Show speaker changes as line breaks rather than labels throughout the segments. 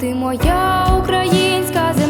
Ти моя українська земля,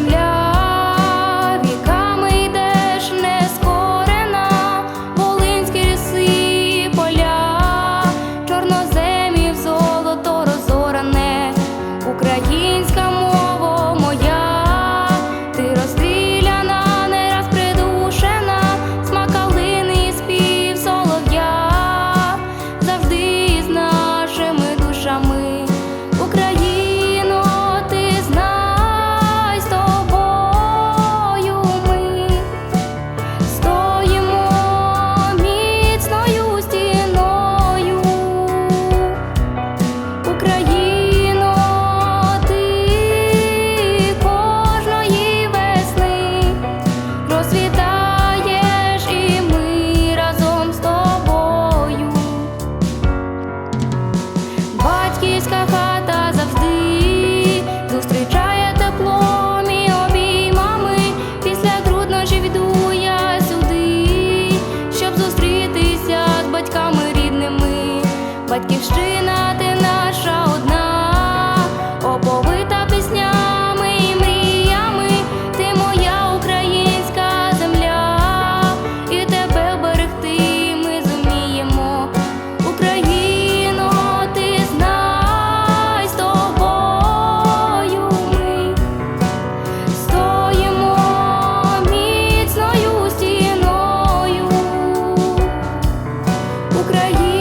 Україно,